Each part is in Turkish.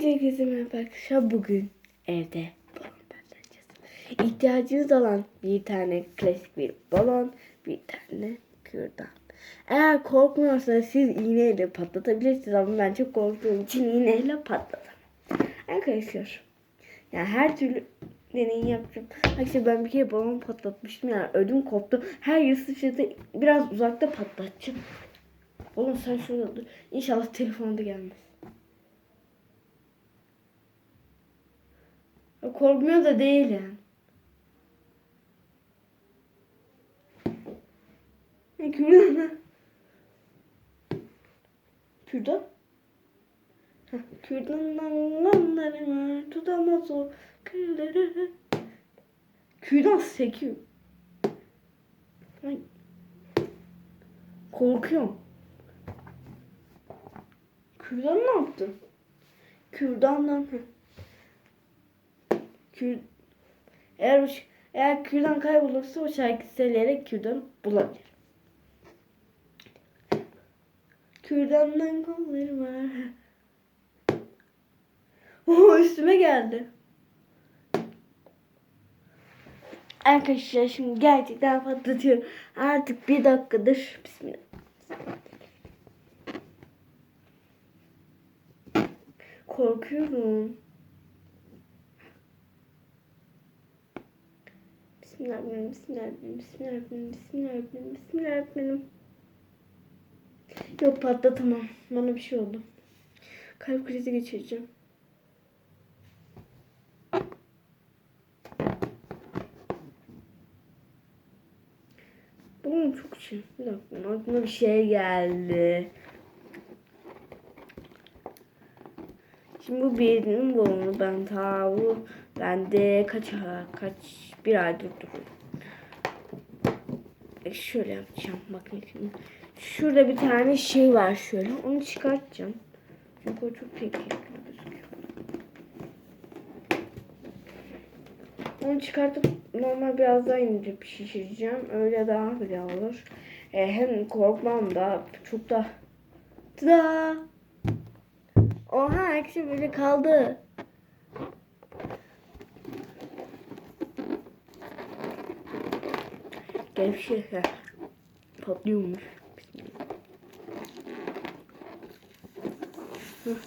Herkese arkadaşlar. Bugün evde balon patlatacağız. İhtiyacınız olan bir tane klasik bir balon, bir tane kürdan. Eğer korkmuyorsanız siz iğneyle patlatabilirsiniz ama ben çok korktuğum için iğneyle patlatamam. Arkadaşlar yani her türlü deneyim yapacağım. Arkadaşlar ben bir kere balon patlatmıştım yani ödüm koptu. Her yıl sıçradı biraz uzakta patlatacağım. Oğlum sen şurada dur. İnşallah telefonda gelmez. Korkmuyor da değil yani. Kürdan? Kürdan? Heh, Kürdandan lanlarımı tutamaz o külleri. Kürdan sekiyor. Ay. Korkuyorum. Kürdan ne yaptı? Kürdandan. heh. Kür... Eğer, eğer kürdan kaybolursa o şarkı söyleyerek kürdan bulabilir. Kürdandan kollarım var. Oo üstüme geldi. Arkadaşlar şimdi gerçekten patlatıyorum. Artık bir dakikadır. Bismillah. Korkuyorum. Bismillahirrahmanirrahim. Bismillahirrahmanirrahim. Bismillahirrahmanirrahim. Bismillahirrahmanirrahim. Bismillahirrahmanirrahim. Yok patlatamam. Bana bir şey oldu. Kalp krizi geçireceğim. Bu çok şey. Bir dakika. Aklıma bir şey geldi. Şimdi bu birinin balonu ben ta bu bende kaç kaç bir aydır duruyor. E şöyle yapacağım bakın şimdi. Şurada bir tane şey var şöyle onu çıkartacağım. Çünkü o çok tehlikeli gözüküyor. Onu çıkartıp normal biraz daha indirip şişireceğim. Öyle daha güzel olur. E, hem korkmam da çok da Tada! Oha ekşi böyle kaldı. Gevşe. Patlıyormuş. Bismillah.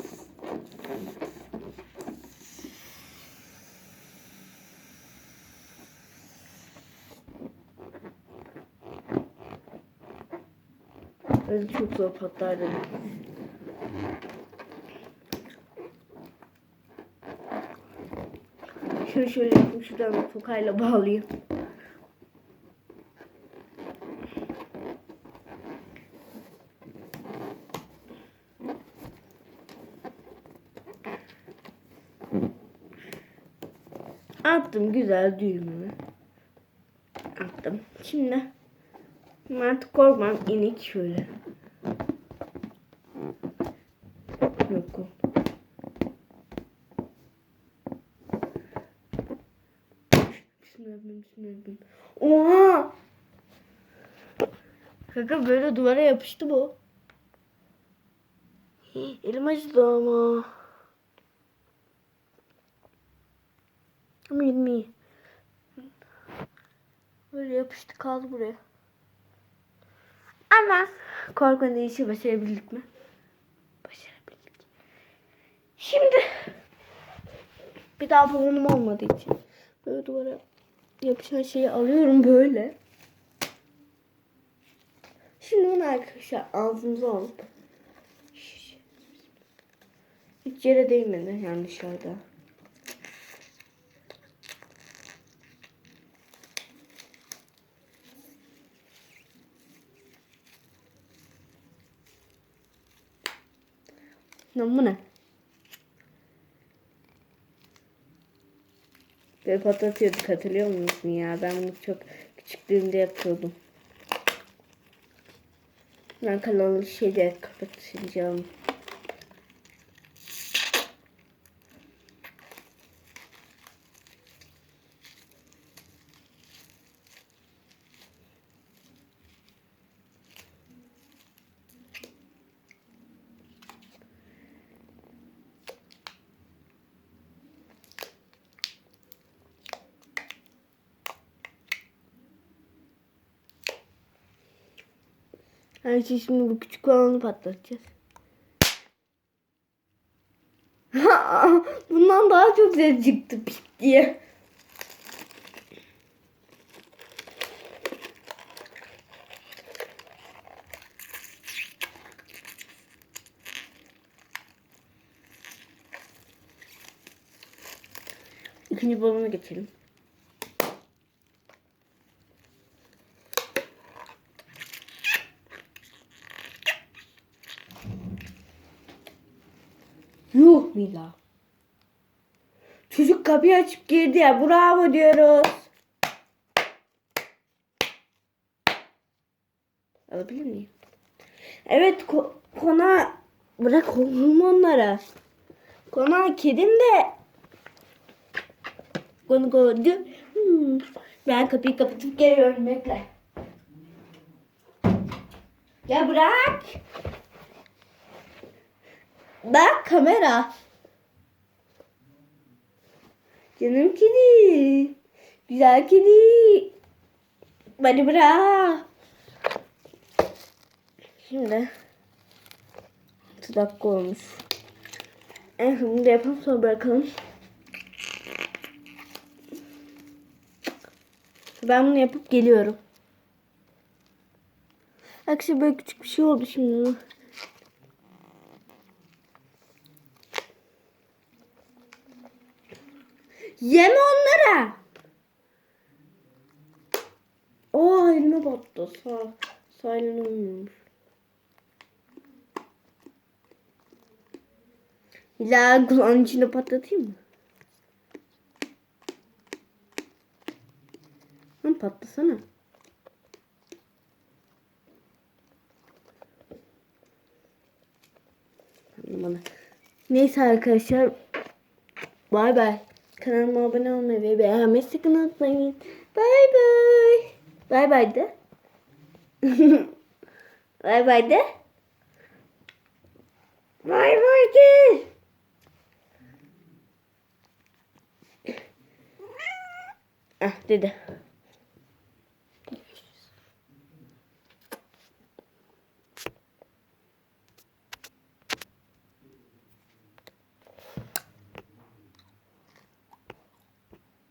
Evet, çok zor patlar dedim. Şöyle şöyle yapayım şuradan tokayla bağlayayım. Attım güzel düğümümü. Attım. Şimdi artık korkmam inik şöyle. Yok o. Oha! Kaka böyle duvara yapıştı bu. Elim acıdı ama. Ama iyi. Böyle yapıştı kaldı buraya. Ama korkunç işi başarabildik mi? Başarabildik. Şimdi bir daha balonum olmadığı için böyle duvara yapışan şeyi alıyorum böyle. Şimdi bunu arkadaşlar ağzımıza alıp hiç yere değmedi yani dışarıda. Lan bu ne? Böyle patlatıyorduk hatırlıyor musun ya? Ben bunu çok küçüklüğümde yapıyordum. Ben kanalı şeyde kapatacağım. Yani şey şimdi bu küçük olanı patlatacağız. Bundan daha çok ses çıktı pik diye. İkinci balona geçelim. Mila. Çocuk kapıyı açıp girdi ya. Bravo diyoruz. Alabilir miyim? Evet ko kona bırak oğlum onlara. Kona kedim de konu gördü. Hmm. Ben kapıyı kapatıp geliyorum bekle. Ya bırak. Bak kamera. Canım kedi. Güzel kedi. Beni bırak. Şimdi 6 dakika olmuş. En sonunda yapalım sonra bırakalım. Ben bunu yapıp geliyorum. Akşam böyle küçük bir şey oldu şimdi. Yeme onlara. Aa elime battı. Sağ, sağ elini olmuyormuş. İlla kulağın içine patlatayım mı? Lan patlasana. Bana. Neyse arkadaşlar. Bay bay. Kanalıma abone olmayı ve beğenmeyi sakın unutmayın. Bay bay. Bay bay de. bay bay de. Bay bay de. Ah dedi.